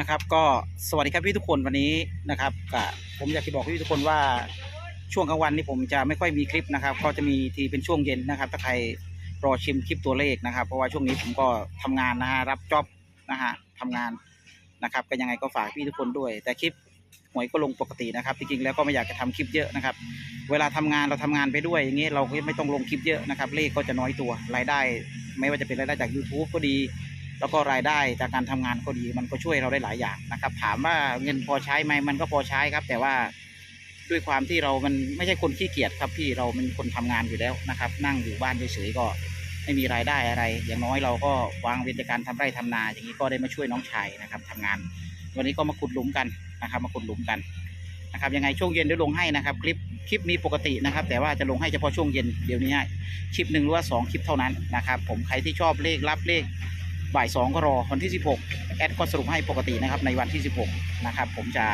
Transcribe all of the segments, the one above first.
นะครับ ก็สวัสดีครับพี่ทุกคนวันนี้นะครับก็ผมอยากจะบอกพี่ทุกคนว่าช่วงกลางวันนี้ผมจะไม่ค่อยมีคลิปนะครับ ก็จะมีทีเป็นช่วงเย็นนะครับ ถ้าใครรอชิมคลิปตัวเลขนะครับ เพราะว่าช่วงนี้ผมก็ทำงานนะฮะรับจ็อบนะฮะทำงานนะครับ ก็ยังไงก็ฝากพี่ทุกคนด้วย แต่คลิปหวยก็ลงปกตินะครับ จริงๆแล้วก็ไม่อยากจะทำคลิปเยอะนะครับ เวลาทำงานเราทำงานไปด้วยอย่างเงี้ยเราก็ไม่ต้องลงคลิปเยอะนะครับ เลขก็จะน้อยตัวรายได้ ไม่ว่าจะเป็นรายได้จาก YouTube ก็ดี แล้วก็รายได้จากการทำงานก็ดี มันก็ช่วยเราได้หลายอย่างนะครับ ถามว่าเงินพอใช้ไหมมันก็พอใช้ครับ แต่ว่าด้วยความที่เรามันไม่ใช่คนขี้เกียจครับพี่เราเป็นคนทำงานอยู่แล้วนะครับ นั่งอยู่บ้านเฉยๆก็ไม่มีรายได้อะไร อย่างน้อยเราก็วางเวรจาการทำไร่ทำนา อย่างนี้ก็ได้มาช่วยน้องชายนะครับทำงาน วันนี้ก็มาขุดหลุมกันนะครับ มาขุดหลุมกันนะครับยังไงช่วงเย็นเดี๋ยวลงให้นะครับ คลิปคลิปนี้ปกตินะครับ แต่ว่าจะลงให้เฉพาะช่วงเย็นเดี๋ยวนี้ให้คลิปหนึ่งหรือว่าสองคลิปเท่านั้นนะครับ ผมใครที่ชอบเลขรับเลข บ่ายสองก็รอวันที่ 16 แอดก็สรุปให้ปกตินะครับในวันที่ 16 นะครับ ผมจะ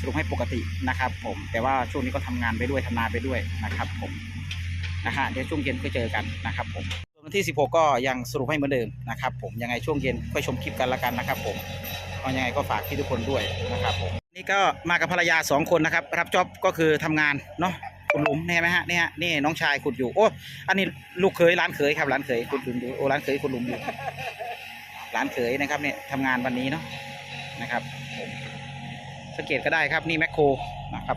สรุปให้ปกตินะครับ ผมแต่ว่าช่วงนี้ก็ทำงานไปด้วยทำงานไปด้วยนะครับ ผมนะฮะเดี๋ยวช่วงเย็นก็เจอกันนะครับ ผมวันที่ 16 ก็ยังสรุปให้เหมือนเดิมนะครับ ผมยังไงช่วงเย็นค่อยชมคลิปกันละกันนะครับ ผมก็ยังไงก็ฝากที่ทุกคนด้วยนะครับผมนี่ก็มากับภรรยาสองคนนะครับ รับจ็อบก็คือทำงานเนาะขุดหลุมเนี่ยไหมฮะเนี่ยนี่น้องชายขุดอยู่โอ้อันนี้ลูกเขยร้านเขยครับร้านเขยขุดหลุมอยู่โอ้ร้านเขยขุดหลุมอยู่ หลานเขยนะครับเนี่ยทำงานวันนี้เนาะนะครับสังเกตก็ได้ครับนี่แมคโครนะครับ